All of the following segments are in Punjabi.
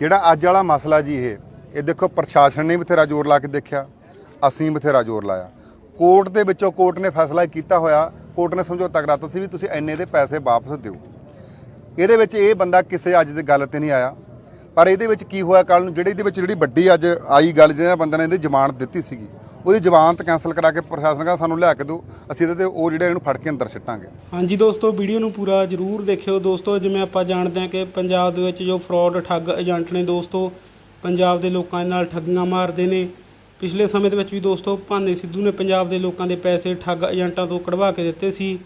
ਜਿਹੜਾ ਅੱਜ ਵਾਲਾ ਮਸਲਾ ਜੀ ਇਹ ਇਹ ਦੇਖੋ ਪ੍ਰਸ਼ਾਸਨ ਨੇ ਬਥੇਰਾ ਜ਼ੋਰ ਲਾ ਕੇ ਦੇਖਿਆ, ਅਸੀਂ ਬਥੇਰਾ ਜ਼ੋਰ ਲਾਇਆ। ਕੋਰਟ ਦੇ ਵਿੱਚੋਂ ਕੋਰਟ ਨੇ ਫੈਸਲਾ ਕੀਤਾ ਹੋਇਆ, ਕੋਰਟ ਨੇ ਸਮਝੌਤਾ ਕਰਾਤਾ ਸੀ ਵੀ ਤੁਸੀਂ ਇੰਨੇ ਦੇ ਪੈਸੇ ਵਾਪਸ ਦਿਓ। ਇਹਦੇ ਵਿੱਚ ਇਹ ਬੰਦਾ ਕਿਸੇ ਅੱਜ ਦੇ ਗੱਲ ਤੇ ਨਹੀਂ ਆਇਆ, ਪਰ ਇਹਦੇ ਵਿੱਚ ਕੀ ਹੋਇਆ ਕੱਲ ਨੂੰ, ਜਿਹੜੀ ਇਹਦੇ ਵਿੱਚ ਜਿਹੜੀ ਵੱਡੀ ਅੱਜ ਆਈ ਗੱਲ ਜਿਹੜਾ ਬੰਦੇ ਨੇ ਇਹਦੀ ਜ਼ਮਾਨਤ ਦਿੱਤੀ ਸੀਗੀ ਉਹਦੀ ਜ਼ਮਾਨਤ ਕੈਨਸਲ ਕਰਾ ਕੇ ਪ੍ਰਸ਼ਾਸਨ ਕਹਿੰਦਾ ਸਾਨੂੰ ਲਿਆ ਕੇ ਦਿਓ। ਅਸੀਂ ਇਹਦੇ ਤੇ ਉਹ ਜਿਹੜੇ ਇਹਨੂੰ ਫੜ ਕੇ ਅੰਦਰ ਸਿੱਟਾਂਗੇ। ਹਾਂਜੀ ਦੋਸਤੋ ਵੀਡੀਓ ਨੂੰ ਪੂਰਾ ਜਰੂਰ ਦੇਖਿਓ। ਦੋਸਤੋ, ਜਿਵੇਂ ਆਪਾਂ ਜਾਣਦੇ ਹਾਂ ਕਿ ਪੰਜਾਬ ਦੇ ਵਿੱਚ ਜੋ ਫਰਾਡ ਠੱਗ ਏਜੰਟ ਨੇ ਦੋਸਤੋ, ਪੰਜਾਬ ਦੇ ਲੋਕਾਂ ਦੇ ਨਾਲ ਠੱਗੀਆਂ ਮਾਰਦੇ ਨੇ। ਪਿਛਲੇ ਸਮੇਂ ਦੇ ਵਿੱਚ ਵੀ ਦੋਸਤੋ, ਭਾਨੇ ਸਿੱਧੂ ਨੇ ਪੰਜਾਬ ਦੇ ਲੋਕਾਂ ਦੇ ਪੈਸੇ ਠੱਗ ਏਜੰਟਾਂ ਤੋਂ ਕਢਵਾ ਕੇ ਦਿੱਤੇ ਸੀ।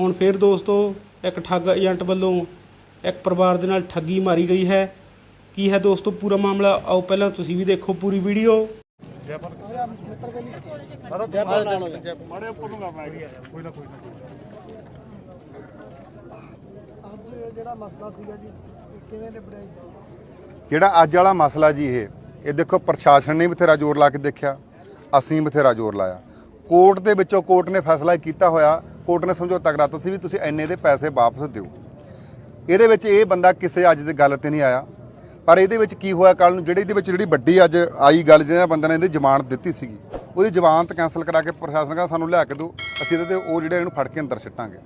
ਹੁਣ ਫਿਰ ਦੋਸਤੋ, ਇੱਕ ਠੱਗ ਏਜੰਟ ਵੱਲੋਂ ਇੱਕ ਪਰਿਵਾਰ ਦੇ ਨਾਲ ਠੱਗੀ ਮਾਰੀ ਗਈ ਹੈ। ਕੀ ਹੈ ਦੋਸਤੋ, ਪੂਰਾ ਮਾਮਲਾ? ਆਓ ਪਹਿਲਾਂ ਤੁਸੀਂ ਵੀ ਦੇਖੋ ਪੂਰੀ ਵੀਡੀਓ ਅੱਜ ਜਿਹੜਾ ਮਸਲਾ ਸੀਗਾ ਜੀ ਕਿਵੇਂ ਨਿਬੜਿਆ ਜਿਹੜਾ ਅੱਜ ਵਾਲਾ ਮਸਲਾ ਜੀ ਇਹ ਇਹ ਦੇਖੋ ਪ੍ਰਸ਼ਾਸਨ ਨੇ ਬਥੇਰਾ ਜ਼ੋਰ ਲਾ ਕੇ ਦੇਖਿਆ, ਅਸੀਂ ਬਥੇਰਾ ਜ਼ੋਰ ਲਾਇਆ। ਕੋਰਟ ਦੇ ਵਿੱਚੋਂ ਕੋਰਟ ਨੇ ਫੈਸਲਾ ਕੀਤਾ ਹੋਇਆ, ਕੋਰਟ ਨੇ ਸਮਝੌਤਾ ਕਰਾਤਾ ਸੀ ਵੀ ਤੁਸੀਂ ਇੰਨੇ ਦੇ ਪੈਸੇ ਵਾਪਸ ਦਿਓ। ਇਹਦੇ ਵਿੱਚ ਇਹ ਬੰਦਾ ਕਿਸੇ ਅੱਜ ਦੇ ਗੱਲ ਤੇ ਨਹੀਂ ਆਇਆ। ਪਰ ਇਹਦੇ ਵਿੱਚ ਕੀ ਹੋਇਆ ਕੱਲ ਨੂੰ? ਜਿਹੜੀ ਇਹਦੇ ਵਿੱਚ ਜਿਹੜੀ ਵੱਡੀ ਅੱਜ ਆਈ ਗੱਲ ਜਿਹੜਾ ਬੰਦੇ ਨੇ ਇਹਦੀ ਜ਼ਮਾਨਤ ਦਿੱਤੀ ਸੀਗੀ, ਉਹਦੀ ਜ਼ਮਾਨਤ ਕੈਨਸਲ ਕਰਾ ਕੇ ਪ੍ਰਸ਼ਾਸਨ ਕਹਿੰਦਾ ਸਾਨੂੰ ਲਿਆ ਕੇ ਦਿਓ, ਅਸੀਂ ਇਹਦੇ ਤੇ ਉਹ ਜਿਹੜੇ ਇਹਨੂੰ ਫੜ ਕੇ ਅੰਦਰ ਸਿੱਟਾਂਗੇ।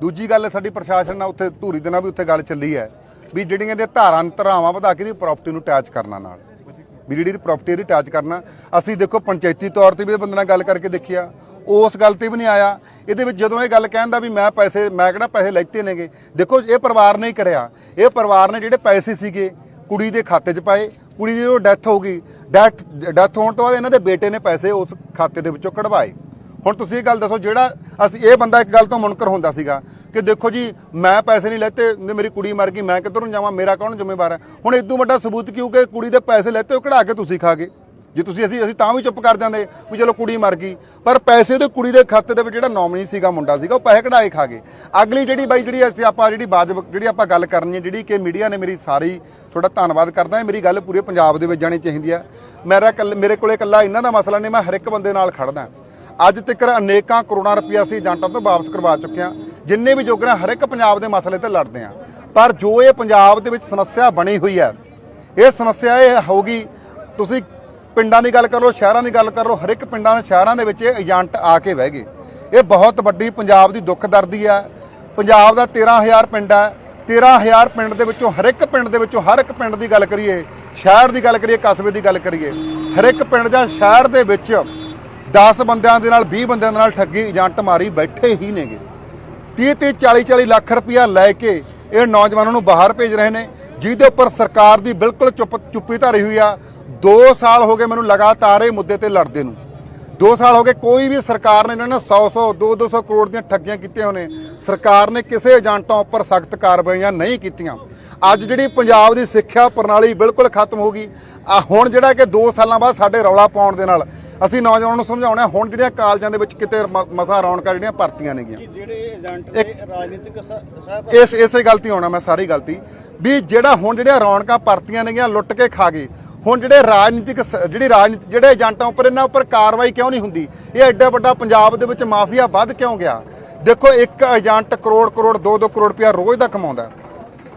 ਦੂਜੀ ਗੱਲ, ਸਾਡੀ ਪ੍ਰਸ਼ਾਸਨ ਨਾਲ ਉੱਥੇ ਧੂਰੀ ਦੇ ਨਾਲ ਵੀ ਉੱਥੇ ਗੱਲ ਚੱਲੀ ਹੈ ਵੀ ਜਿਹੜੀਆਂ ਦੇ ਧਾਰਾਂ, ਧਰਾਵਾਂ ਵਧਾ ਕੇ ਦੀ ਪ੍ਰਾਪਰਟੀ ਨੂੰ ਅਟੈਚ ਕਰਨਾ ਨਾਲ। ਵੀ ਜਿਹੜੀ ਪ੍ਰਾਪਰਟੀ ਇਹਦੀ ਅਟੈਚ ਕਰਨਾ, ਅਸੀਂ ਦੇਖੋ ਪੰਚਾਇਤੀ ਤੌਰ ਤੇ ਵੀ ਇਹ ਬੰਦੇ ਨਾਲ ਗੱਲ ਕਰਕੇ ਦੇਖਿਆ, ਉਸ ਗੱਲ ਤੇ ਵੀ ਨਹੀਂ ਆਇਆ। ਇਹਦੇ ਵਿੱਚ ਜਦੋਂ ਇਹ ਗੱਲ ਕਹਿੰਦਾ ਵੀ ਮੈਂ ਪੈਸੇ, ਮੈਂ ਕਿਹੜਾ ਪੈਸੇ ਲੈਤੇ ਨੇਗੇ, ਦੇਖੋ ਇਹ ਪਰਿਵਾਰ ਨੇ ਹੀ ਕਰਿਆ। ਇਹ ਪਰਿਵਾਰ ਨੇ ਜਿਹੜੇ ਪੈਸੇ ਸੀਗੇ ਕੁੜੀ ਦੇ ਖਾਤੇ 'ਚ ਪਾਏ, ਕੁੜੀ ਦੀ ਜਦੋਂ ਡੈਥ ਹੋ ਗਈ ਡੈਥ ਡੈਥ ਹੋਣ ਤੋਂ ਬਾਅਦ ਇਹਨਾਂ ਦੇ ਬੇਟੇ ਨੇ ਪੈਸੇ ਉਸ ਖਾਤੇ ਦੇ ਵਿੱਚੋਂ ਕਢਵਾਏ। ਹੁਣ ਤੁਸੀਂ ਇਹ ਗੱਲ ਦੱਸੋ, ਜਿਹੜਾ ਅਸੀਂ ਇਹ ਬੰਦਾ ਇੱਕ ਗੱਲ ਤੋਂ ਮੁਨਕਰ ਹੁੰਦਾ ਸੀਗਾ ਕਿ ਦੇਖੋ ਜੀ, ਮੈਂ ਪੈਸੇ ਨਹੀਂ ਲੈਤੇ ਮੇਰੀ ਕੁੜੀ ਮਰ ਗਈ, ਮੈਂ ਕਿੱਧਰੋਂ ਜਾਵਾਂ, ਮੇਰਾ ਕੌਣ ਜ਼ਿੰਮੇਵਾਰ ਹੈ? ਹੁਣ ਇਦੋਂ ਵੱਡਾ ਸਬੂਤ ਕਿਉਂ ਕਿ ਕੁੜੀ ਦੇ ਪੈਸੇ ਲੈਤੇ, ਉਹ ਕਢਾ ਕੇ ਤੁਸੀਂ ਖਾ ਗਏ? ਜੇ ਤੁਸੀਂ ਅਸੀਂ ਅਸੀਂ ਤਾਂ ਵੀ ਚੁੱਪ ਕਰ ਜਾਂਦੇ ਵੀ ਚਲੋ ਕੁੜੀ ਮਰ ਗਈ। ਪਰ ਪੈਸੇ ਉਹਦੇ ਕੁੜੀ ਦੇ ਖਾਤੇ ਦੇ ਵਿੱਚ ਜਿਹੜਾ ਨੋਮਨੀ ਸੀਗਾ ਮੁੰਡਾ ਸੀਗਾ, ਉਹ ਪੈਸੇ ਕਢਾਏ ਖਾ ਗਏ। ਅਗਲੀ ਜਿਹੜੀ ਬਾਈ, ਜਿਹੜੀ ਅਸੀਂ ਆਪਾਂ ਜਿਹੜੀ ਬਾਜਬ ਜਿਹੜੀ ਆਪਾਂ ਗੱਲ ਕਰਨੀ ਹੈ, ਜਿਹੜੀ ਕਿ ਮੀਡੀਆ ਨੇ ਮੇਰੀ ਸਾਰੀ ਤੁਹਾਡਾ ਧੰਨਵਾਦ ਕਰਦਾ ਹਾਂ। ਮੇਰੀ ਗੱਲ ਪੂਰੇ ਪੰਜਾਬ ਦੇ ਵਿੱਚ ਜਾਣੀ ਚਾਹੀਦੀ ਹੈ। ਮੇਰਾ ਕੱਲ- ਮੇਰੇ ਕੋਲੇ ਇਕੱਲਾ ਇਹਨਾਂ ਦਾ ਮਸਲਾ ਨਹੀਂ, ਮੈਂ ਹਰ ਇੱਕ ਬੰਦੇ ਨਾਲ ਖੜਦਾ ਅੱਜ ਤੱਕ ਅਨੇਕਾਂ ਕਰੋੜਾਂ ਰੁਪਈਆ ਅਸੀਂ ਏਜੰਟਾਂ ਤੋਂ ਵਾਪਸ ਕਰਵਾ ਚੁੱਕੇ ਹਾਂ। ਜਿੰਨੇ ਵੀ ਜੋਗਰਾ ਹਰ ਇੱਕ ਪੰਜਾਬ ਦੇ ਮਸਲੇ ਤੇ ਲੜਦੇ ਹਾਂ। ਪਰ ਜੋ ਇਹ ਪੰਜਾਬ ਦੇ ਵਿੱਚ ਸਮੱਸਿਆ ਬਣੀ ਹੋਈ ਹੈ, ਇਹ ਸਮੱਸਿਆ ਇਹ ਹੋਗੀ ਤੁਸੀਂ ਪਿੰਡਾਂ ਦੀ ਗੱਲ ਕਰ ਲਓ, ਸ਼ਹਿਰਾਂ ਦੀ ਗੱਲ ਕਰ ਲਓ ਹਰ ਇੱਕ ਪਿੰਡਾਂ ਦੇ ਸ਼ਹਿਰਾਂ ਦੇ ਵਿੱਚ ਇਹ ਏਜੰਟ ਆ ਕੇ ਬਹਿ ਗਏ। ਇਹ ਬਹੁਤ ਵੱਡੀ ਪੰਜਾਬ ਦੀ ਦੁੱਖ ਦਰਦੀ ਹੈ ਪੰਜਾਬ ਦਾ 13000 ਪਿੰਡ ਹੈ 13000 ਪਿੰਡ ਦੇ ਵਿੱਚੋਂ ਹਰ ਇੱਕ ਪਿੰਡ ਦੇ ਵਿੱਚੋਂ ਹਰ ਇੱਕ ਪਿੰਡ ਦੀ ਗੱਲ ਕਰੀਏ, ਸ਼ਹਿਰ ਦੀ ਗੱਲ ਕਰੀਏ, ਕਸਬੇ ਦੀ ਗੱਲ ਕਰੀਏ ਹਰ ਇੱਕ ਪਿੰਡ ਜਾਂ ਸ਼ਹਿਰ ਦੇ ਵਿੱਚ 10 ਬੰਦਿਆਂ ਦੇ ਨਾਲ 20 ਬੰਦਿਆਂ ਦੇ ਨਾਲ ਠੱਗੀ ਏਜੰਟ ਮਾਰੀ ਬੈਠੇ ਹੀ ਨੇਗੇ। 30 30 40 40 ਲੱਖ ਰੁਪਇਆ ਲੈ ਕੇ ਇਹ ਨੌਜਵਾਨਾਂ ਨੂੰ ਬਾਹਰ ਭੇਜ ਰਹੇ ਨੇ, ਜਿਹਦੇ ਉੱਪਰ ਸਰਕਾਰ ਦੀ ਬਿਲਕੁਲ ਚੁੱਪ ਚੁੱਪੀ ਧਾਰੀ ਹੋਈ ਆ। 2 ਸਾਲ ਹੋ ਗਏ ਮੈਨੂੰ ਲਗਾਤਾਰ ਇਹ ਮੁੱਦੇ ਤੇ ਲੜਦੇ ਨੂੰ। 2 ਸਾਲ ਹੋ ਗਏ ਕੋਈ ਵੀ ਸਰਕਾਰ ਨੇ ਇਹਨਾਂ ਨੇ 100 100 2 200 ਕਰੋੜ ਦੀਆਂ ਠੱਗੀਆਂ ਕੀਤੀਆਂ ਹੋਣੇ ਸਰਕਾਰ ਨੇ ਕਿਸੇ ਏਜੰਟਾਂ ਉੱਪਰ ਸਖਤ ਕਾਰਵਾਈਆਂ ਨਹੀਂ ਕੀਤੀਆਂ। ਅੱਜ ਜਿਹੜੀ ਪੰਜਾਬ ਦੀ ਸਿੱਖਿਆ ਪ੍ਰਣਾਲੀ ਬਿਲਕੁਲ ਖਤਮ ਹੋ ਗਈ। ਆ ਹੁਣ ਜਿਹੜਾ ਕਿ 2 ਸਾਲਾਂ ਬਾਅਦ ਸਾਡੇ ਰੌਲਾ ਪਾਉਣ ਦੇ ਨਾਲ ਅਸੀਂ ਨੌਜਵਾਨਾਂ ਨੂੰ ਸਮਝਾਉਣਾ ਹੁਣ ਜਿਹੜੀਆਂ ਕਾਲਜਾਂ ਦੇ ਵਿੱਚ ਕਿਤੇ ਮਸਾਂ ਰੌਣਕਾਂ ਜਿਹੜੀਆਂ ਭਰਤੀਆਂ ਨੇਗੀਆਂ। ਜਿਹੜੇ ਏਜੰਟ ਨੇ ਰਾਜਨੀਤਿਕ ਇਸ ਇਸੇ ਗਲਤੀ ਹੋਣਾ ਮੈਂ ਸਾਰੀ ਗਲਤੀ ਵੀ ਜਿਹੜਾ ਹੁਣ ਜਿਹੜੀਆਂ ਰੌਣਕਾਂ ਭਰਤੀਆਂ ਨੇਗੀਆਂ ਲੁੱਟ ਕੇ ਖਾ ਗਏ ਹੁਣ ਜਿਹੜੇ ਰਾਜਨੀਤਿਕ ਸ- ਜਿਹੜੀ ਰਾਜਨੀਤੀ ਜਿਹੜੇ ਏਜੰਟਾਂ ਉੱਪਰ ਇਹਨਾਂ ਉੱਪਰ ਕਾਰਵਾਈ ਕਿਉਂ ਨਹੀਂ ਹੁੰਦੀ? ਇਹ ਐਡਾ ਵੱਡਾ ਪੰਜਾਬ ਦੇ ਵਿੱਚ ਮਾਫੀਆ ਵੱਧ ਕਿਉਂ ਗਿਆ? ਦੇਖੋ, ਇੱਕ ਏਜੰਟ ਕਰੋੜ ਕਰੋੜ 2-2 ਕਰੋੜ ਰੁਪਇਆ ਰੋਜ਼ ਦਾ ਕਮਾਉਂਦਾ।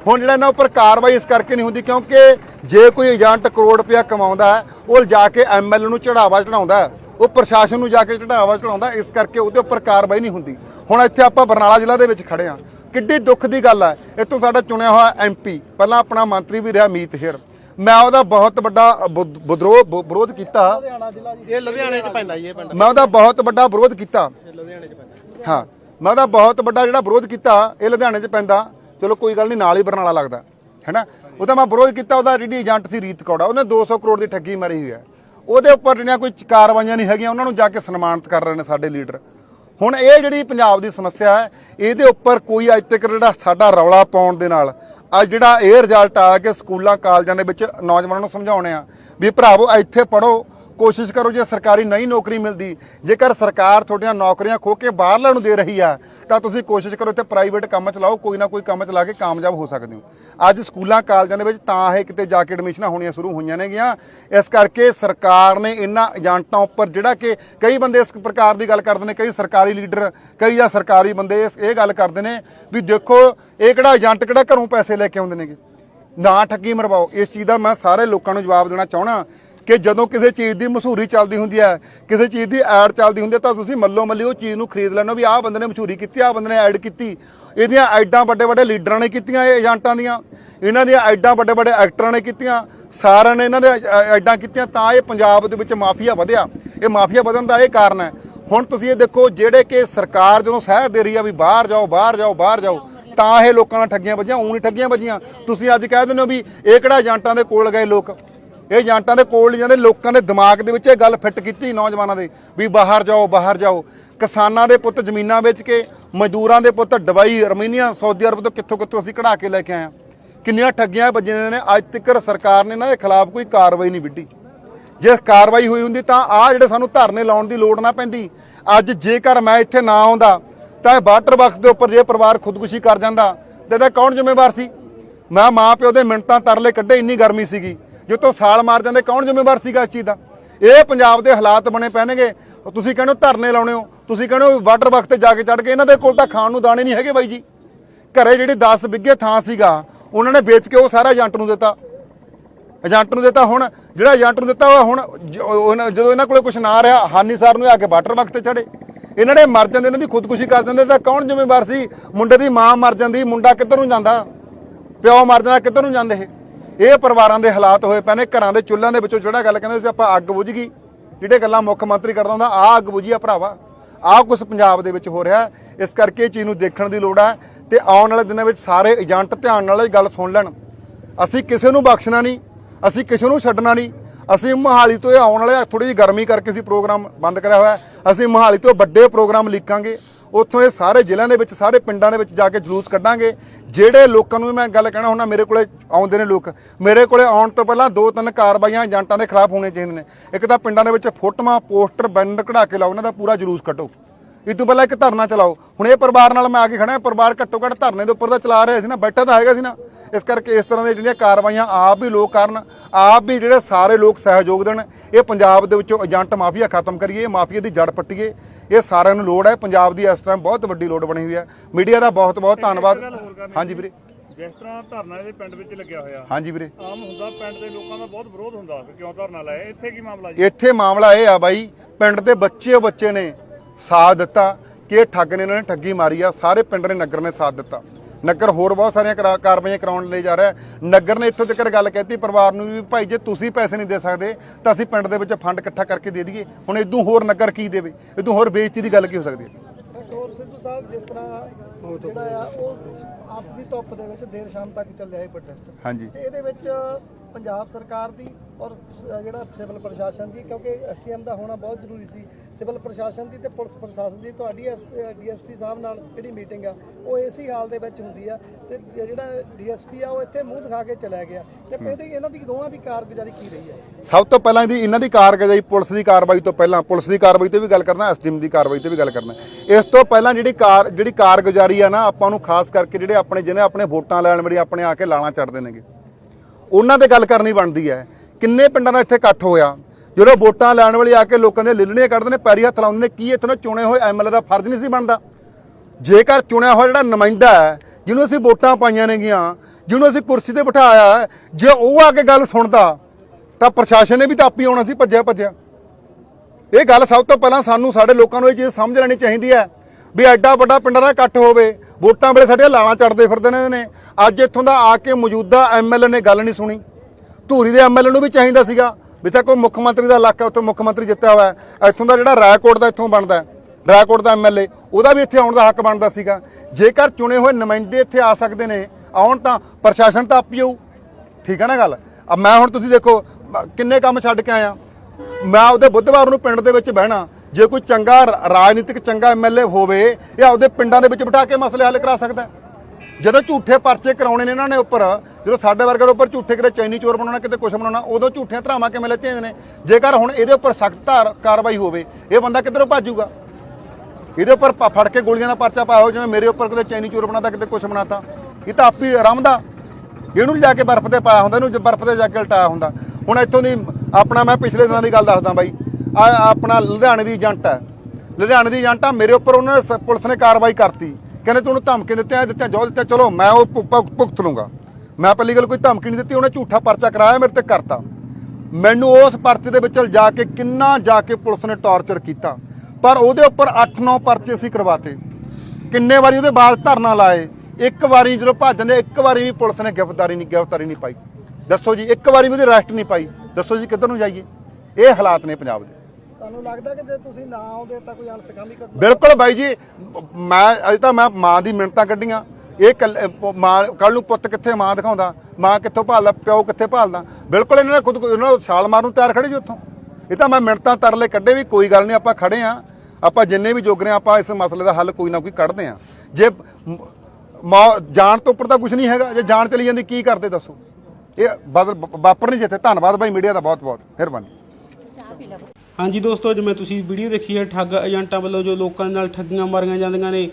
ਹੁਣ ਜਿਹੜਾ ਇਹਨਾਂ ਉੱਪਰ ਕਾਰਵਾਈ ਇਸ ਕਰਕੇ ਨਹੀਂ ਹੁੰਦੀ ਕਿਉਂਕਿ ਜੇ ਕੋਈ ਏਜੰਟ ਕਰੋੜ ਰੁਪਇਆ ਕਮਾਉਂਦਾ, ਉਹ ਜਾ ਕੇ ਐਮਐਲ ਨੂੰ ਚੜਾਵਾ ਚੜਾਉਂਦਾ ਉਹ ਪ੍ਰਸ਼ਾਸਨ ਨੂੰ ਜਾ ਕੇ ਚੜਾਵਾ ਚੜਾਉਂਦਾ ਇਸ ਕਰਕੇ ਉਹਦੇ ਉੱਪਰ ਕਾਰਵਾਈ ਨਹੀਂ ਹੁੰਦੀ। ਹੁਣ ਇੱਥੇ ਆਪਾਂ ਬਰਨਾਲਾ ਜ਼ਿਲ੍ਹਾ ਦੇ ਵਿੱਚ ਖੜੇ ਆ ਕਿੱਡੀ ਦੁੱਖ ਦੀ ਗੱਲ ਹੈ। ਇੱਥੋਂ ਸਾਡਾ ਚੁਣਿਆ ਹੋਇਆ ਐਮਪੀ ਪਹਿਲਾਂ ਆਪਣਾ ਮੰਤਰੀ ਵੀ ਰਿਹਾ ਮੀਤ ਹੇਰ। ਮੈਂ ਉਹਦਾ ਬਹੁਤ ਵੱਡਾ ਵਿਦ- ਵਿਦਰੋਹ ਵਿਰੋਧ ਕੀਤਾ। ਇਹ ਲੁਧਿਆਣੇ 'ਚ ਪੈਂਦਾ ਜੀ ਇਹ ਪਿੰਡ। ਮੈਂ ਉਹਦਾ ਬਹੁਤ ਵੱਡਾ ਵਿਰੋਧ ਕੀਤਾ। ਲੁਧਿਆਣੇ 'ਚ ਪੈਂਦਾ। ਹਾਂ ਮੈਂ ਉਹਦਾ ਬਹੁਤ ਵੱਡਾ ਜਿਹੜਾ ਵਿਰੋਧ ਕੀਤਾ ਇਹ ਲੁਧਿਆਣੇ 'ਚ ਪੈਂਦਾ। ਚਲੋ ਕੋਈ ਗੱਲ ਨਹੀਂ ਨਾਲ ਹੀ ਬਰਨਾਲਾ ਲੱਗਦਾ ਹੈਨਾ? ਉਹਦਾ ਮੈਂ ਵਿਰੋਧ ਕੀਤਾ ਉਹਦਾ ਜਿਹੜੀ ਏਜੰਟ ਸੀ ਰੀਤ ਕੌੜਾ ਉਹਨੇ 200 ਕਰੋੜ ਦੀ ਠੱਗੀ ਮਾਰੀ ਹੋਈ ਹੈ। ਉਹਦੇ ਉੱਪਰ ਜਿਹੜੀਆਂ ਕੋਈ ਕਾਰਵਾਈਆਂ ਨਹੀਂ ਹੈਗੀਆਂ ਉਹਨਾਂ ਨੂੰ ਜਾ ਕੇ ਸਨਮਾਨਿਤ ਕਰ ਰਹੇ ਨੇ ਸਾਡੇ ਲੀਡਰ। ਹੁਣ ਇਹ ਜਿਹੜੀ ਪੰਜਾਬ ਦੀ ਸਮੱਸਿਆ ਹੈ, ਇਹਦੇ ਉੱਪਰ ਕੋਈ ਅੱਜ ਤੱਕ ਜਿਹੜਾ ਸਾਡਾ ਰੌਲਾ ਪਾਉਣ ਦੇ ਨਾਲ, ਅੱਜ ਜਿਹੜਾ ਇਹ ਰਿਜ਼ਲਟ ਆ ਕਿ ਸਕੂਲਾਂ, ਕਾਲਜਾਂ ਦੇ ਵਿੱਚ ਨੌਜਵਾਨਾਂ ਨੂੰ ਸਮਝਾਉਣੇ ਆ ਵੀ ਭਰਾਵੋ ਇੱਥੇ ਪੜੋ ਕੋਸ਼ਿਸ਼ ਕਰੋ ਜੇ ਸਰਕਾਰੀ ਨਹੀਂ ਨੌਕਰੀ ਮਿਲਦੀ, ਜੇਕਰ ਸਰਕਾਰ ਤੁਹਾਡੀਆਂ ਨੌਕਰੀਆਂ ਖੋ ਕੇ ਬਾਹਰਲਿਆਂ ਨੂੰ ਦੇ ਰਹੀ ਆ, ਤਾਂ ਤੁਸੀਂ ਕੋਸ਼ਿਸ਼ ਕਰੋ ਇੱਥੇ ਪ੍ਰਾਈਵੇਟ ਕੰਮ ਚ ਲਾਓ ਕੋਈ ਨਾ ਕੋਈ ਕੰਮ ਚ ਲਾ ਕੇ ਕਾਮਯਾਬ ਹੋ ਸਕਦੇ ਹੋ। ਅੱਜ ਸਕੂਲਾਂ, ਕਾਲਜਾਂ ਦੇ ਵਿੱਚ ਤਾਂ ਇਹ ਕਿਤੇ ਜਾ ਕੇ ਐਡਮਿਸ਼ਨਾਂ ਹੋਣੀਆਂ ਸ਼ੁਰੂ ਹੋਈਆਂ ਨੇਗੀਆਂ। ਇਸ ਕਰਕੇ ਸਰਕਾਰ ਨੇ ਇਹਨਾਂ ਏਜੰਟਾਂ ਉੱਪਰ ਜਿਹੜਾ ਕਿ ਕਈ ਬੰਦੇ ਇਸ ਪ੍ਰਕਾਰ ਦੀ ਗੱਲ ਕਰਦੇ ਨੇ, ਕਈ ਸਰਕਾਰੀ ਲੀਡਰ, ਕਈ ਜਾਂ ਸਰਕਾਰੀ ਬੰਦੇ ਇਹ ਗੱਲ ਕਰਦੇ ਨੇ ਵੀ ਦੇਖੋ, ਇਹ ਕਿਹੜਾ ਏਜੰਟ ਕਿਹੜਾ ਘਰੋਂ ਪੈਸੇ ਲੈ ਕੇ ਆਉਂਦੇ ਨੇਗੇ? ਨਾ ਠੱਗੀ ਮਰਵਾਓ। ਇਸ ਚੀਜ਼ ਦਾ ਮੈਂ ਸਾਰੇ ਲੋਕਾਂ ਨੂੰ ਜਵਾਬ ਦੇਣਾ ਚਾਹਣਾ ਕਿ ਜਦੋਂ ਕਿਸੇ ਚੀਜ਼ ਦੀ ਮਸ਼ਹੂਰੀ ਚੱਲਦੀ ਹੁੰਦੀ ਹੈ, ਕਿਸੇ ਚੀਜ਼ ਦੀ ਐਡ ਚੱਲਦੀ ਹੁੰਦੀ ਹੈ, ਤਾਂ ਤੁਸੀਂ ਮੱਲੋ ਮੱਲੀ ਉਹ ਚੀਜ਼ ਨੂੰ ਖਰੀਦ ਲੈਣਾ ਵੀ ਆਹ ਬੰਦੇ ਨੇ ਮਸ਼ਹੂਰੀ ਕੀਤੀ, ਆਹ ਬੰਦੇ ਨੇ ਐਡ ਕੀਤੀ। ਇਹਦੀਆਂ ਐਡਾਂ ਵੱਡੇ ਵੱਡੇ ਲੀਡਰਾਂ ਨੇ ਕੀਤੀਆਂ ਇਹ ਏਜੰਟਾਂ ਦੀਆਂ। ਇਹਨਾਂ ਦੀਆਂ ਐਡਾਂ ਵੱਡੇ ਵੱਡੇ ਐਕਟਰਾਂ ਨੇ ਕੀਤੀਆਂ। ਸਾਰਿਆਂ ਨੇ ਇਹਨਾਂ ਦੇ ਐਡਾਂ ਕੀਤੀਆਂ ਤਾਂ ਇਹ ਪੰਜਾਬ ਦੇ ਵਿੱਚ ਮਾਫੀਆ ਵਧਿਆ। ਇਹ ਮਾਫੀਆ ਵਧਣ ਦਾ ਇਹ ਕਾਰਨ ਹੈ। ਹੁਣ ਤੁਸੀਂ ਇਹ ਦੇਖੋ ਜਿਹੜੇ ਕਿ ਸਰਕਾਰ ਜਦੋਂ ਸਹਿ ਦੇ ਰਹੀ ਆ ਵੀ ਬਾਹਰ ਜਾਓ ਬਾਹਰ ਜਾਓ ਬਾਹਰ ਜਾਓ, ਤਾਂ ਇਹ ਲੋਕਾਂ ਨਾਲ ਠੱਗੀਆਂ ਵੱਜੀਆਂ ਊਂ ਨਹੀਂ ਠੱਗੀਆਂ ਵੱਜੀਆਂ। ਤੁਸੀਂ ਅੱਜ ਕਹਿ ਦਿੰਦੇ ਹੋ ਵੀ ਇਹ ਕਿਹੜਾ ਏਜੰਟਾਂ ਦੇ ਕੋਲ ਗਏ ਲੋਕ? ਇਹ ਏਜੰਟਾਂ ਦੇ ਕੋਲ ਨਹੀਂ ਜਾਂਦੇ, ਲੋਕਾਂ ਦੇ ਦਿਮਾਗ ਦੇ ਵਿੱਚ ਇਹ ਗੱਲ ਫਿੱਟ ਕੀਤੀ ਨੌਜਵਾਨਾਂ ਦੇ ਵੀ ਬਾਹਰ ਜਾਓ ਬਾਹਰ ਜਾਓ। ਕਿਸਾਨਾਂ ਦੇ ਪੁੱਤ ਜ਼ਮੀਨਾਂ ਵੇਚ ਕੇ, ਮਜ਼ਦੂਰਾਂ ਦੇ ਪੁੱਤ ਦੁਬਈ ਅਰਮੀਨੀਆ, ਸਾਊਦੀ ਅਰਬ ਤੋਂ ਕਿੱਥੋਂ ਕਿੱਥੋਂ ਅਸੀਂ ਕਢਾ ਕੇ ਲੈ ਕੇ ਆਏ ਹਾਂ। ਕਿੰਨੀਆਂ ਠੱਗੀਆਂ ਵੱਜੀਆਂ ਨੇ, ਅੱਜ ਤੱਕ ਸਰਕਾਰ ਨੇ ਇਹਨਾਂ ਦੇ ਖਿਲਾਫ ਕੋਈ ਕਾਰਵਾਈ ਨਹੀਂ ਵਿੱਢੀ। ਜੇ ਕਾਰਵਾਈ ਹੋਈ ਹੁੰਦੀ ਤਾਂ ਆ ਜਿਹੜੇ ਸਾਨੂੰ ਧਰਨੇ ਲਾਉਣ ਦੀ ਲੋੜ ਨਾ ਪੈਂਦੀ। ਅੱਜ ਜੇਕਰ ਮੈਂ ਇੱਥੇ ਨਾ ਆਉਂਦਾ, ਤਾਂ ਇਹ ਵਾਟਰ ਬਾਕਸ ਦੇ ਉੱਪਰ ਜੇ ਪਰਿਵਾਰ ਖੁਦਕੁਸ਼ੀ ਕਰ ਜਾਂਦਾ, ਤੇ ਇਹਦਾ ਕੌਣ ਜ਼ਿੰਮੇਵਾਰ ਸੀ? ਮੈਂ ਮਾਂ ਪਿਓ ਦੇ ਮਿੰਟਾਂ ਤਰਲੇ ਕੱਢੇ, ਇੰਨੀ ਗਰਮੀ ਸੀਗੀ। ਜਿੱਤੋਂ ਸਾਲ ਮਾਰ ਜਾਂਦੇ, ਕੌਣ ਜ਼ਿੰਮੇਵਾਰ ਸੀਗਾ ਇਸ ਚੀਜ਼ ਦਾ? ਇਹ ਪੰਜਾਬ ਦੇ ਹਾਲਾਤ ਬਣੇ ਪੈਣਗੇ। ਤੁਸੀਂ ਕਹਿੰਦੇ ਹੋ ਧਰਨੇ ਲਾਉਣੇ ਹੋ। ਤੁਸੀਂ ਕਹਿੰਦੇ ਹੋ ਵਾਟਰ ਬਾਕਸ ਤੇ ਜਾ ਕੇ ਚੜ ਕੇ ਇਹਨਾਂ ਦੇ ਕੋਲ ਤਾਂ ਖਾਣ ਨੂੰ ਦਾਣੇ ਨਹੀਂ ਹੈਗੇ ਬਾਈ ਜੀ। ਘਰੇ ਜਿਹੜੀ 10 ਬਿੱਗੇ ਥਾਂ ਸੀਗਾ, ਉਹਨਾਂ ਨੇ ਵੇਚ ਕੇ ਉਹ ਸਾਰਾ ਏਜੰਟ ਨੂੰ ਦਿੱਤਾ। ਏਜੰਟ ਨੂੰ ਦਿੱਤਾ ਹੁਣ, ਜਿਹੜਾ ਏਜੰਟ ਨੂੰ ਦਿੱਤਾ ਉਹ ਹੁਣ ਜਦੋਂ ਇਹਨਾਂ ਕੋਲੇ ਕੁਝ ਨਾ ਰਿਹਾ, ਹਾਨੀ ਸਾਹਿਬ ਨੂੰ ਆ ਕੇ ਵਾਟਰ ਬਾਕਸ ਤੇ ਚੜੇ ਇਹਨਾਂ ਨੇ ਮਰ ਜਾਂਦੇ, ਇਹਨਾਂ ਦੀ ਖੁਦਕੁਸ਼ੀ ਕਰ ਦਿੰਦੇ ਤਾਂ ਕੌਣ ਜ਼ਿੰਮੇਵਾਰ ਸੀ? ਮੁੰਡੇ ਦੀ ਮਾਂ ਮਰ ਜਾਂਦੀ, ਮੁੰਡਾ ਕਿੱਧਰ ਨੂੰ ਜਾਂਦਾ? ਪਿਓ ਮਰ ਜਾਂਦਾ, ਕਿੱਧਰ ਨੂੰ ਜਾਂਦੇ ਇਹ? ਇਹ ਪਰਿਵਾਰਾਂ ਦੇ ਹਾਲਾਤ ਹੋਏ ਪਏ ਨੇ, ਘਰਾਂ ਦੇ ਚੁੱਲ੍ਹਿਆਂ ਦੇ ਵਿੱਚੋਂ ਜਿਹੜਾ ਗੱਲ ਕਹਿੰਦੇ ਸੀ ਆਪਾਂ, ਅੱਗ ਬੁਝ ਗਈ। ਜਿਹੜੇ ਗੱਲਾਂ ਮੁੱਖ ਮੰਤਰੀ ਕਰਦਾ ਹੁੰਦਾ ਆ ਅੱਗ ਬੁਝੀ ਆ ਭਰਾਵਾ। ਆਹ ਕੁਝ ਪੰਜਾਬ ਦੇ ਵਿੱਚ ਹੋ ਰਿਹਾ ਇਸ ਕਰਕੇ ਇਹ ਚੀਜ਼ ਨੂੰ ਦੇਖਣ ਦੀ ਲੋੜ ਹੈ ਤੇ ਆਉਣ ਵਾਲੇ ਦਿਨਾਂ ਵਿੱਚ ਸਾਰੇ ਏਜੰਟ ਧਿਆਨ ਨਾਲ ਇਹ ਗੱਲ ਸੁਣ ਲੈਣ। ਅਸੀਂ ਕਿਸੇ ਨੂੰ ਬਖਸ਼ਣਾ ਨਹੀਂ, ਅਸੀਂ ਕਿਸੇ ਨੂੰ ਛੱਡਣਾ ਨਹੀਂ। ਅਸੀਂ ਮੋਹਾਲੀ ਤੋਂ ਇਹ ਆਉਣ ਵਾਲੇ ਥੋੜੀ ਜਿਹੀ ਗਰਮੀ ਕਰਕੇ ਅਸੀਂ ਪ੍ਰੋਗਰਾਮ ਬੰਦ ਕਰਿਆ ਹੋਇਆ ਅਸੀਂ ਮੋਹਾਲੀ ਤੋਂ ਵੱਡੇ ਪ੍ਰੋਗਰਾਮ ਲਿਖਾਂਗੇ ਉੱਥੋਂ ਇਹ ਸਾਰੇ ਜ਼ਿਲ੍ਹਿਆਂ ਦੇ ਵਿੱਚ, ਸਾਰੇ ਪਿੰਡਾਂ ਦੇ ਵਿੱਚ ਜਾ ਕੇ ਜਲੂਸ ਕੱਢਾਂਗੇ। ਜਿਹੜੇ ਲੋਕਾਂ ਨੂੰ ਵੀ ਮੈਂ ਗੱਲ ਕਹਿਣਾ ਹੁੰਦਾ, ਮੇਰੇ ਕੋਲੇ ਆਉਂਦੇ ਨੇ ਲੋਕ। ਮੇਰੇ ਕੋਲੇ ਆਉਣ ਤੋਂ ਪਹਿਲਾਂ ਦੋ ਤਿੰਨ ਕਾਰਵਾਈਆਂ ਏਜੰਟਾਂ ਦੇ ਖਿਲਾਫ ਹੋਣੀਆਂ ਚਾਹੀਦੀਆਂ ਨੇ। ਇੱਕ ਤਾਂ ਪਿੰਡਾਂ ਦੇ ਵਿੱਚ ਫੋਟੋਆਂ, ਪੋਸਟਰ, ਬੈਨਰ ਕਢਾ ਕੇ ਲਾਓ ਉਹਨਾਂ ਦਾ ਪੂਰਾ ਜਲੂਸ ਕੱਢੋ। ਇਹ ਤੋਂ ਪਹਿਲਾਂ ਇੱਕ ਧਰਨਾ ਚਲਾਓ। ਹੁਣ ਇਹ ਪਰਿਵਾਰ ਨਾਲ ਮੈਂ ਆ ਕੇ ਖੜਾ ਹਾਂ, ਪਰਿਵਾਰ ਘੱਟੋ ਘੱਟ ਧਰਨੇ ਦੇ ਉੱਪਰ ਤਾਂ ਚਲਾ ਰਿਹਾ ਸੀ ਨਾ ਬੈਠਾ ਤਾਂ ਹੈਗਾ ਸੀ ਨਾ। ਇਸ ਕਰਕੇ ਇਸ ਤਰ੍ਹਾਂ ਦੀਆਂ ਜਿਹੜੀਆਂ ਕਾਰਵਾਈਆਂ ਆਪ ਵੀ ਲੋਕ ਕਰਨ ਆਪ ਵੀ ਜਿਹੜੇ ਸਾਰੇ ਲੋਕ ਸਹਿਯੋਗ ਦੇਣ ਇਹ ਪੰਜਾਬ ਦੇ ਵਿੱਚੋਂ ਏਜੰਟ ਮਾਫੀਆ ਖਤਮ ਕਰੀਏ ਇਹ ਮਾਫੀਆ ਦੀ ਜੜ ਪੱਟੀਏ। ਇਹ ਸਾਰਿਆਂ ਨੂੰ ਲੋੜ ਹੈ ਪੰਜਾਬ ਦੀ ਇਸ ਟਾਈਮ ਬਹੁਤ ਵੱਡੀ ਲੋੜ ਬਣੀ ਹੋਈ ਹੈ। ਮੀਡੀਆ ਦਾ ਬਹੁਤ ਬਹੁਤ ਧੰਨਵਾਦ। ਹਾਂਜੀ ਵੀਰੇ। ਜਿਸ ਤਰ੍ਹਾਂ ਧਰਨਾ ਇਹਦੇ ਪਿੰਡ ਵਿੱਚ ਲੱਗਿਆ ਹੋਇਆ। ਹਾਂਜੀ ਵੀਰੇ। ਆਮ ਹੁੰਦਾ ਪਿੰਡ ਦੇ ਲੋਕਾਂ ਦਾ ਬਹੁਤ ਵਿਰੋਧ ਹੁੰਦਾ ਕਿਉਂ ਧਰਨਾ ਲਾਇਆ? ਇੱਥੇ ਕੀ ਮਾਮਲਾ ਜੀ? ਇੱਥੇ ਮਾਮਲਾ ਇਹ ਆ ਬਾਈ ਪਿੰਡ ਦੇ ਬੱਚੇ ਬੱਚੇ ਨੇ। ਸਾਥ ਦਿੱਤਾ ਕਿ ਇਹ ਠੱਗ ਨੇ ਇਹਨਾਂ ਨੇ ਠੱਗੀ ਮਾਰੀ ਆ ਸਾਰੇ ਪਿੰਡ ਨੇ ਨਗਰ ਨੇ ਸਾਥ ਦਿੱਤਾ। ਨਗਰ ਹੋਰ ਬਹੁਤ ਸਾਰੀਆਂ ਕਰਾ- ਕਾਰਵਾਈਆਂ ਕਰਾਉਣ ਲਈ ਜਾ ਰਿਹਾ। ਨਗਰ ਨੇ ਇੱਥੋਂ ਤੱਕ ਗੱਲ ਕਹਿਤੀ ਪਰਿਵਾਰ ਨੂੰ ਵੀ ਭਾਈ ਜੇ ਤੁਸੀਂ ਪੈਸੇ ਨਹੀਂ ਦੇ ਸਕਦੇ ਤਾਂ ਅਸੀਂ ਪਿੰਡ ਦੇ ਵਿੱਚ ਫੰਡ ਇਕੱਠਾ ਕਰਕੇ ਦੇ ਦਈਏ। ਹੁਣ ਇਦੋਂ ਹੋਰ ਨਗਰ ਕੀ ਦੇਵੇ? ਇਦੋਂ ਹੋਰ ਬੇਇੱਜ਼ਤੀ ਦੀ ਗੱਲ ਕੀ ਹੋ ਸਕਦੀ ਹੈ? ਹੋਰ ਸਿੱਧੂ ਸਾਹਿਬ ਜਿਸ ਤਰ੍ਹਾਂ ਜਿਹੜਾ ਆ ਉਹ ਆਪ ਦੀ ਧੁੱਪ ਦੇ ਵਿੱਚ ਦੇਰ ਸ਼ਾਮ ਤੱਕ ਚੱਲਿਆ ਹੈ ਪ੍ਰੋਟੈਸਟ ਹਾਂਜੀ। ਤੇ ਇਹਦੇ ਵਿੱਚ ਪੰਜਾਬ ਸਰਕਾਰ ਦੀ ਔਰ ਜਿਹੜਾ ਸਿਵਲ ਪ੍ਰਸ਼ਾਸਨ ਦੀ ਕਿਉਂਕਿ ਐਸਟੀਐਮ ਦਾ ਹੋਣਾ ਬਹੁਤ ਜ਼ਰੂਰੀ ਸੀ। ਸਿਵਲ ਪ੍ਰਸ਼ਾਸਨ ਦੀ ਤੇ ਪੁਲਿਸ ਪ੍ਰਸ਼ਾਸਨ ਦੀ ਤੁਹਾਡੀ ਡੀਐਸਪੀ ਸਾਹਿਬ ਨਾਲ ਜਿਹੜੀ ਮੀਟਿੰਗ ਆ ਉਹ ਇਸੇ ਹਾਲ ਦੇ ਵਿੱਚ ਹੁੰਦੀ ਆ। ਤੇ ਜਿਹੜਾ ਡੀਐਸਪੀ ਆ ਉਹ ਇੱਥੇ ਮੂੰਹ ਦਿਖਾ ਕੇ ਚਲਾ ਗਿਆ। ਤੇ ਇਹਦੀ ਇਹਨਾਂ ਦੀ ਦੋਵਾਂ ਦੀ ਕਾਰਗੁਜ਼ਾਰੀ ਕੀ ਰਹੀ ਹੈ ਸਭ ਤੋਂ ਪਹਿਲਾਂ ਇਹਦੀ ਇਹਨਾਂ ਦੀ ਕਾਰਗੁਜ਼ਾਰੀ ਪੁਲਿਸ ਦੀ ਕਾਰਵਾਈ ਤੋਂ ਪਹਿਲਾਂ ਪੁਲਿਸ ਦੀ ਕਾਰਵਾਈ ਤੇ ਵੀ ਗੱਲ ਕਰਨਾ ਐਸਟੀਐਮ ਦੀ ਕਾਰਵਾਈ ਤੇ ਵੀ ਗੱਲ ਕਰਨਾ। ਇਸ ਤੋਂ ਪਹਿਲਾਂ ਜਿਹੜੀ ਕਾਰ ਜਿਹੜੀ ਕਾਰਗੁਜ਼ਾਰੀ ਆ ਨਾ ਆਪਾਂ ਨੂੰ ਖਾਸ ਕਰਕੇ ਜਿਹੜੇ ਆਪਣੇ ਜਿਹਨੇ ਆਪਣੇ ਵੋਟਾਂ ਲੈਣ ਵਾਲੀ ਆਪਣੇ ਆ ਕੇ ਲਾਣਾ ਚੜਦੇ ਨੇਗੇ। ਉਹਨਾਂ ਤੇ ਗੱਲ ਕਰਨੀ ਬਣਦੀ ਹੈ। ਕਿੰਨੇ ਪਿੰਡਾਂ ਦਾ ਇੱਥੇ ਇਕੱਠ ਹੋਇਆ? ਜਦੋਂ ਵੋਟਾਂ ਲੈਣ ਵਾਲੇ ਆ ਕੇ ਲੋਕਾਂ ਦੇ ਲਿਲਣੇ ਕੱਢਦੇ ਨੇ, ਪੈਰੀ ਹੱਥ ਲਾਉਂਦੇ ਨੇ, ਕੀ ਇੱਥੋਂ ਚੁਣੇ ਹੋਏ ਐਮਐਲਏ ਦਾ ਫਰਜ਼ ਨਹੀਂ ਸੀ ਬਣਦਾ? ਜੇਕਰ ਚੁਣਿਆ ਹੋਇਆ ਜਿਹੜਾ ਨੁਮਾਇੰਦਾ ਹੈ, ਜਿਹਨੂੰ ਅਸੀਂ ਵੋਟਾਂ ਪਾਈਆਂ ਨੇਗੀਆਂ, ਜਿਹਨੂੰ ਅਸੀਂ ਕੁਰਸੀ ਤੇ ਬਿਠਾਇਆ ਜੇ ਉਹ ਆ ਕੇ ਗੱਲ ਸੁਣਦਾ, ਤਾਂ ਪ੍ਰਸ਼ਾਸਨ ਨੇ ਵੀ ਤਾਂ ਆਪੀ ਆਉਣਾ ਸੀ ਭੱਜਿਆ ਭੱਜਿਆ ਇਹ ਗੱਲ ਸਭ ਤੋਂ ਪਹਿਲਾਂ ਸਾਨੂੰ, ਸਾਡੇ ਲੋਕਾਂ ਨੂੰ ਇਹ ਚੀਜ਼ ਸਮਝ ਲੈਣੀ ਚਾਹੀਦੀ ਹੈ ਵੀ ਐਡਾ ਵੱਡਾ ਪਿੰਡਾਂ ਦਾ ਇਕੱਠ ਹੋਵੇ, ਵੋਟਾਂ ਵੇਲੇ ਸਾਡੇ ਲਾਣਾ ਚੜਦੇ ਫਿਰਦੇ ਨੇ ਨੇ ਅੱਜ ਇੱਥੋਂ ਦਾ ਆ ਕੇ ਮੌਜੂਦਾ ਐਮਐਲਏ ਨੇ ਗੱਲ ਨਹੀਂ ਸੁਣੀ। ਧੂਰੀ ਦੇ ਐਮਐਲਏ ਨੂੰ ਵੀ ਚਾਹੀਦਾ ਸੀਗਾ ਵੀ ਤਾਂ ਕੋਈ ਮੁੱਖ ਮੰਤਰੀ ਦਾ ਇਲਾਕਾ ਉੱਥੇ ਮੁੱਖ ਮੰਤਰੀ ਜਿੱਤਿਆ ਹੋਇਆ ਇੱਥੋਂ ਦਾ ਜਿਹੜਾ ਰਾਏਕੋਟ ਦਾ ਇੱਥੋਂ ਬਣਦਾ ਰਾਏਕੋਟ ਦਾ ਐਮਐਲਏ ਉਹਦਾ ਵੀ ਇੱਥੇ ਆਉਣ ਦਾ ਹੱਕ ਬਣਦਾ ਸੀਗਾ। ਜੇਕਰ ਚੁਣੇ ਹੋਏ ਨੁਮਾਇੰਦੇ ਇੱਥੇ ਆ ਸਕਦੇ ਨੇ, ਆਉਣ ਤਾਂ ਪ੍ਰਸ਼ਾਸਨ ਤਾਂ ਆਪ ਆਪੀ ਆਊ। ਠੀਕ ਹੈ ਨਾ ਗੱਲ? ਮੈਂ ਹੁਣ ਤੁਸੀਂ ਦੇਖੋ, ਕਿੰਨੇ ਕੰਮ ਛੱਡ ਕੇ ਆਇਆ। ਮੈਂ ਉਹਦੇ ਬੁੱਧਵਾਰ ਨੂੰ ਪਿੰਡ ਦੇ ਵਿੱਚ ਬਹਿਣਾ। ਜੇ ਕੋਈ ਚੰਗਾ ਰਾਜਨੀਤਿਕ ਚੰਗਾ ਐਮਐਲਏ ਹੋਵੇ ਇਹ ਆਪਦੇ ਪਿੰਡਾਂ ਦੇ ਵਿੱਚ ਬਿਠਾ ਕੇ ਮਸਲੇ ਹੱਲ ਕਰਾ ਸਕਦਾ ਜਦੋਂ ਝੂਠੇ ਪਰਚੇ ਕਰਾਉਣੇ ਨੇ ਇਹਨਾਂ ਨੇ ਉੱਪਰ, ਜਦੋਂ ਸਾਡੇ ਵਰਗੇ ਦੇ ਉੱਪਰ ਝੂਠੇ ਕਿਤੇ ਚੈਨੀ ਚੋਰ ਬਣਾਉਣਾ, ਕਿਤੇ ਕੁਛ ਬਣਾਉਣਾ, ਉਦੋਂ ਝੂਠੀਆਂ ਧਰਾਵਾਂ ਕਿਵੇਂ ਲੈਤੇ ਨੇ? ਜੇਕਰ ਹੁਣ ਇਹਦੇ ਉੱਪਰ ਸਖਤ ਕਾਰਵਾਈ ਹੋਵੇ, ਇਹ ਬੰਦਾ ਕਿੱਧਰੋਂ ਭੱਜੂਗਾ? ਇਹਦੇ ਉੱਪਰ ਫੜ ਕੇ ਗੋਲੀਆਂ ਦਾ ਪਰਚਾ ਪਾਇਆ ਹੋ ਜਿਵੇਂ ਮੇਰੇ ਉੱਪਰ ਕਿਤੇ ਚੈਨੀ ਚੋਰ ਬਣਾਤਾ, ਕਿਤੇ ਕੁਛ ਬਣਾਤਾ। ਇਹ ਤਾਂ ਆਪੀ ਰਮਦਾ ਇਹਨੂੰ ਜਾ ਕੇ ਬਰਫ਼ ਤੇ ਪਾਇਆ ਹੁੰਦਾ, ਇਹਨੂੰ ਬਰਫ਼ ਤੇ ਜਾ ਕੇ ਲਟਾਇਆ ਹੁੰਦਾ। ਹੁਣ ਇੱਥੋਂ ਦੀ, ਆਪਣਾ ਮੈਂ ਪਿਛਲੇ ਦਿਨਾਂ ਦੀ ਗੱਲ ਦੱਸਦਾ ਬਾਈ। ਆਪਣਾ ਲੁਧਿਆਣੇ ਦੀ ਏਜੰਟ ਹੈ। ਲੁਧਿਆਣੇ ਦੀ ਏਜੰਟ ਆ, ਮੇਰੇ ਉੱਪਰ ਉਹਨਾਂ ਨੇ ਸ- ਪੁਲਿਸ ਨੇ ਕਾਰਵਾਈ ਕਰਤੀ। ਕਹਿੰਦੇ ਤੁਹਾਨੂੰ ਧਮਕੀ ਦਿੱਤੀਆਂ ਇਹ ਦਿੱਤੀਆਂ, ਜੋ ਦਿੱਤੀਆਂ, ਚਲੋ ਮੈਂ ਉਹ ਭੁ- ਭੁ- ਭੁਗਤ ਲੂੰਗਾ ਮੈਂ ਪਹਿਲੀ ਗੱਲ ਕੋਈ ਧਮਕੀ ਨਹੀਂ ਦਿੱਤੀ, ਉਹਨੇ ਝੂਠਾ ਪਰਚਾ ਕਰਾਇਆ, ਮੇਰੇ ਤੇ ਕਰਤਾ। ਮੈਨੂੰ ਉਸ ਪਰਚੇ ਦੇ ਵਿੱਚ ਜਾ ਕੇ ਕਿੰਨਾ ਜਾ ਕੇ ਪੁਲਿਸ ਨੇ ਟੌਰਚਰ ਕੀਤਾ। ਪਰ ਉਹਦੇ ਉੱਪਰ 8-9 ਪਰਚੇ ਅਸੀਂ ਕਰਵਾਤੇ। ਕਿੰਨੇ ਵਾਰੀ ਉਹਦੇ ਬਾਅਦ ਧਰਨਾ ਲਾਏ। ਇੱਕ ਵਾਰੀ ਜਦੋਂ ਭੱਜ ਜਾਂਦੇ, ਇੱਕ ਵਾਰੀ ਵੀ ਪੁਲਿਸ ਨੇ ਗ੍ਰਿਫਤਾਰੀ ਨਹੀਂ ਗ੍ਰਿਫਤਾਰੀ ਨਹੀਂ ਪਾਈ। ਦੱਸੋ ਜੀ, ਇੱਕ ਵਾਰੀ ਵੀ ਉਹਦੀ ਅਰੈਸਟ ਨਹੀਂ ਪਾਈ। ਦੱਸੋ ਜੀ, ਕਿੱਧਰ ਨੂੰ ਜਾਈਏ? ਇਹ ਹਾਲਾਤ ਨੇ ਪੰਜਾਬ ਦੇ। ਤੁਹਾਨੂੰ ਲੱਗਦਾ ਕਿ ਜੇ ਤੁਸੀਂ ਨਾ ਆਉਂਦੇ ਤਾਂ ਕੋਈ ਅਣਸਖਾਮੀ ਘਟਨਾ? ਬਿਲਕੁਲ ਬਾਈ ਜੀ, ਮੈਂ ਅਜੇ ਤਾਂ ਮੈਂ ਮਾਂ ਦੀ ਮਿੰਨਤਾਂ ਕੱਢੀਆਂ। ਇਹ ਕੱਲ- ਮਾਂ ਕੱਲ ਨੂੰ ਪੁੱਤ ਕਿੱਥੇ ਮਾਂ ਦਿਖਾਉਂਦਾ? ਮਾਂ ਕਿੱਥੋਂ ਭਾਲਦਾ, ਪਿਓ ਕਿੱਥੇ ਭਾਲਦਾ? ਬਿਲਕੁਲ ਇਹਨਾਂ ਨੇ ਖੁਦ ਉਹਨਾਂ ਨੂੰ ਛਾਲ ਮਾਰਨ ਨੂੰ ਤਿਆਰ ਖੜੇ ਜੀ ਉੱਥੋਂ। ਇਹ ਤਾਂ ਮੈਂ ਮਿੰਨਤਾਂ ਤਰਲੇ ਕੱਢੇ ਵੀ ਕੋਈ ਗੱਲ ਨਹੀਂ, ਆਪਾਂ ਖੜੇ ਆ। ਆਪਾਂ ਜਿੰਨੇ ਵੀ ਜੋਗਰੇ ਆ, ਆਪਾਂ ਇਸ ਮਸਲੇ ਦਾ ਹੱਲ ਕੋਈ ਨਾ ਕੋਈ ਕੱਢਦੇ ਆ। ਜੇ ਮ- ਜਾਣ ਤੋਂ ਉੱਪਰ ਤਾਂ ਕੁਝ ਨਹੀਂ ਹੈਗਾ। ਜੇ ਜਾਣ ਚਲੀ ਜਾਂਦੀ, ਕੀ ਕਰਦੇ ਦੱਸੋ? ਇਹ ਬਦਲ ਵਾਪਰ ਨਹੀਂ ਜਿੱਥੇ। ਧੰਨਵਾਦ ਬਾਈ, ਮੀਡੀਆ ਦਾ ਬਹੁਤ ਬਹੁਤ ਮਿਹਰਬਾਨੀ। ਹਾਂਜੀ ਦੋਸਤੋ ਜਿਵੇਂ ਤੁਸੀਂ ਵੀਡੀਓ ਦੇਖੀ ਹੈ, ਠੱਗ ਏਜੰਟਾਂ ਵੱਲੋਂ ਜੋ ਲੋਕਾਂ ਦੇ ਨਾਲ ਠੱਗੀਆਂ ਮਾਰੀਆਂ ਜਾਂਦੀਆਂ ਨੇ,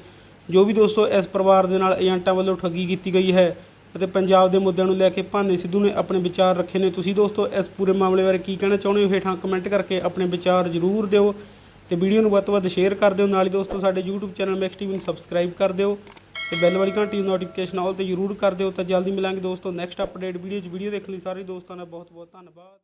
ਜੋ ਵੀ ਦੋਸਤੋ ਇਸ ਪਰਿਵਾਰ ਦੇ ਨਾਲ ਏਜੰਟਾਂ ਵੱਲੋਂ ਠੱਗੀ ਕੀਤੀ ਗਈ ਹੈ ਅਤੇ ਪੰਜਾਬ ਦੇ ਮੁੱਦਿਆਂ ਨੂੰ ਲੈ ਕੇ ਭਾਨੇ ਸਿੱਧੂ ਨੇ ਆਪਣੇ ਵਿਚਾਰ ਰੱਖੇ ਨੇ, ਤੁਸੀਂ ਦੋਸਤੋ ਇਸ ਪੂਰੇ ਮਾਮਲੇ ਬਾਰੇ ਕੀ ਕਹਿਣਾ ਚਾਹੁੰਦੇ ਹੋ? ਹੇਠਾਂ ਕਮੈਂਟ ਕਰਕੇ ਆਪਣੇ ਵਿਚਾਰ ਜ਼ਰੂਰ ਦਿਓ ਤੇ ਵੀਡੀਓ ਨੂੰ ਵੱਧ ਤੋਂ ਵੱਧ ਸ਼ੇਅਰ ਕਰ ਦਿਓ। ਨਾਲ ਹੀ ਦੋਸਤੋ, ਸਾਡੇ YouTube ਚੈਨਲ ਮੈਕਸ ਟੀਵੀ ਨੂੰ ਸਬਸਕ੍ਰਾਈਬ ਕਰ ਦਿਓ ਤੇ ਬੈਲ ਵਾਲੀ ਘੰਟੀ ਦੀ ਨੋਟੀਫਿਕੇਸ਼ਨ ਆਲ ਤੇ ਜ਼ਰੂਰ ਕਰ ਦਿਓ। ਤਾਂ ਜਲਦੀ ਮਿਲਾਂਗੇ ਦੋਸਤੋ ਨੈਕਸਟ ਅਪਡੇਟ ਵੀਡੀਓ 'ਚ। ਵੀਡੀਓ ਦੇਖਣ ਲਈ ਸਾਰੇ ਦੋਸਤਾਂ ਦਾ ਬਹੁਤ ਬਹੁਤ ਧੰਨਵਾਦ।